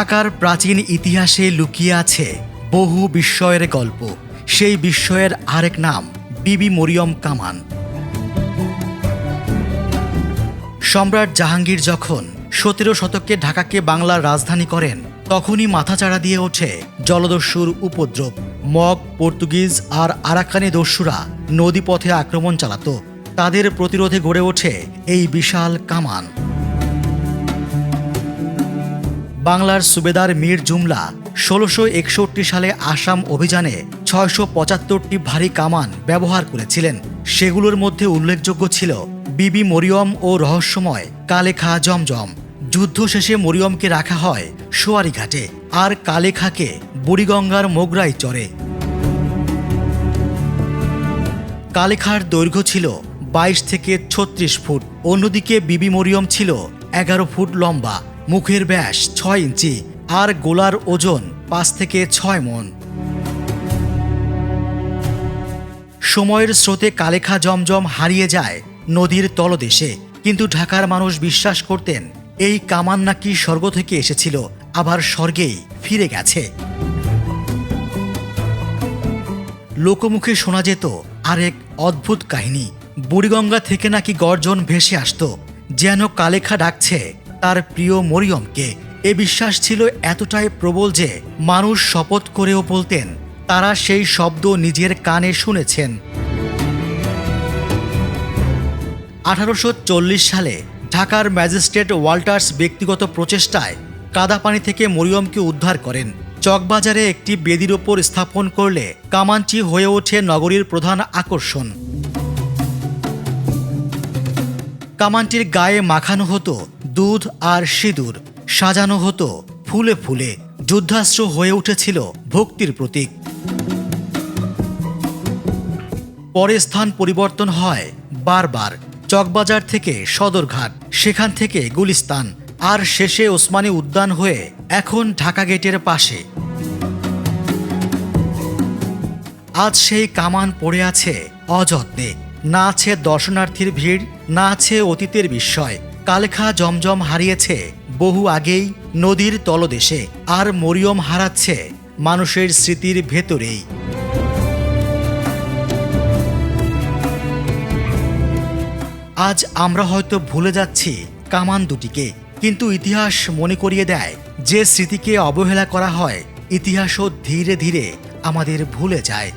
ঢাকার প্রাচীন ইতিহাসে লুকিয়ে আছে বহু বিস্ময়ের গল্প। সেই বিস্ময়ের আরেক নাম, বিবি মরিয়ম কামান। সম্রাট জাহাঙ্গীর যখন সতেরো শতকে ঢাকাকে বাংলার রাজধানী করেন, তখনই মাথাচাড়া দিয়ে ওঠে জলদস্যুর উপদ্রব। মগ, পর্তুগিজ আর আরাকানি দস্যুরা নদীপথে আক্রমণ চালাত। তাদের প্রতিরোধে গড়ে ওঠে এই বিশাল কামান। বাংলার সুবেদার মীর জুমলা ষোলোশো একষট্টি সালে আসাম অভিযানে ছয়শো পঁচাত্তরটি ভারী কামান ব্যবহার করেছিলেন। সেগুলোর মধ্যে উল্লেখযোগ্য ছিল বিবি মরিয়ম ও রহস্যময় কালেখা জমজম। যুদ্ধ শেষে মরিয়মকে রাখা হয় সোয়ারিঘাটে আর কালেখাকে বুড়িগঙ্গার মোগরাই চরে। কালেখার দৈর্ঘ্য ছিল বাইশ থেকে ছত্রিশ ফুট, অন্যদিকে বিবি মরিয়ম ছিল এগারো ফুট লম্বা। মুখের ব্যাস ছয় ইঞ্চি আর গোলার ওজন পাঁচ থেকে ছয় মন। সময়ের স্রোতে কালেখা জমজম হারিয়ে যায় নদীর তলদেশে। কিন্তু ঢাকার মানুষ বিশ্বাস করতেন, এই কামান নাকি স্বর্গ থেকে এসেছিল, আবার স্বর্গেই ফিরে গেছে। লোকমুখে শোনা যেত আরেক অদ্ভুত কাহিনী। বুড়িগঙ্গা থেকে নাকি গর্জন ভেসে আসতো, যেন কালেখা ডাকছে তার প্রিয় মরিয়মকে। এ বিশ্বাস ছিল এতটাই প্রবল যে মানুষ শপথ করেও বলতেন, তারা সেই শব্দ নিজের কানে শুনেছেন। আঠারোশ চল্লিশ সালে ঢাকার ম্যাজিস্ট্রেট ওয়াল্টার্স ব্যক্তিগত প্রচেষ্টায় কাদাপানি থেকে মরিয়মকে উদ্ধার করেন। চকবাজারে একটি বেদির ওপর স্থাপন করলে কামাঞ্চি হয়ে ওঠে নগরীর প্রধান আকর্ষণ। কামানটির গায়ে মাখানো হতো দুধ আর সিঁদুর সাজানো হতো ফুলে ফুলে। যুদ্ধাস্ত্র হয়ে উঠেছিল ভক্তির প্রতীক। পরে স্থান পরিবর্তন হয় বারবার। চকবাজার থেকে সদরঘাট, সেখান থেকে গুলিস্তান। আর শেষে ওসমানী উদ্যান হয়ে এখন ঢাকা গেটের পাশে। আজ সেই কামান পড়ে আছে অযত্নে। না আছে দর্শনার্থীর ভিড়, না আছে অতীতের বিস্ময়। কালেখা জমজম হারিয়েছে, বহু আগেই নদীর তলদেশে, আর মরিয়ম হারাচ্ছে মানুষের স্মৃতির ভেতরেই। আজ আমরা হয়তো ভুলে যাচ্ছি কামান দুটিকে, কিন্তু ইতিহাস মনে করিয়ে দেয়, যে স্মৃতিকে অবহেলা করা হয়, ইতিহাসও ধীরে ধীরে আমাদের ভুলে যায়।